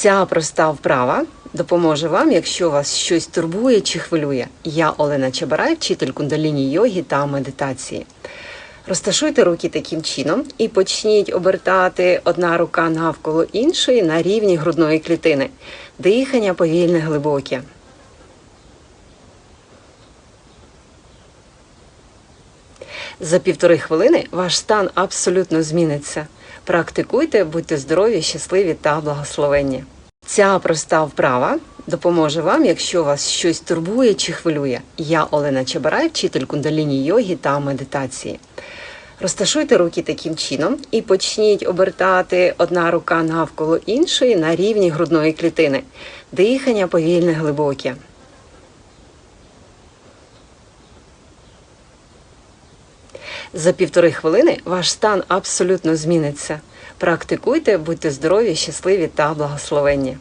Ця проста вправа допоможе вам, якщо вас щось турбує чи хвилює. Я Олена Чебарай, вчитель кундаліні йоги та медитації. Розташуйте руки таким чином і почніть обертати одна рука навколо іншої на рівні грудної клітини. Дихання повільне, глибоке. За півтори хвилини ваш стан абсолютно зміниться. Практикуйте, будьте здорові, щасливі та благословенні. Ця проста вправа допоможе вам, якщо вас щось турбує чи хвилює. Я Олена Чабарай, вчитель кундаліні йоги та медитації. Розташуйте руки таким чином і почніть обертати одна рука навколо іншої на рівні грудної клітини. Дихання повільне, глибоке. За півтори хвилини ваш стан абсолютно зміниться. Практикуйте, будьте здорові, щасливі та благословенні.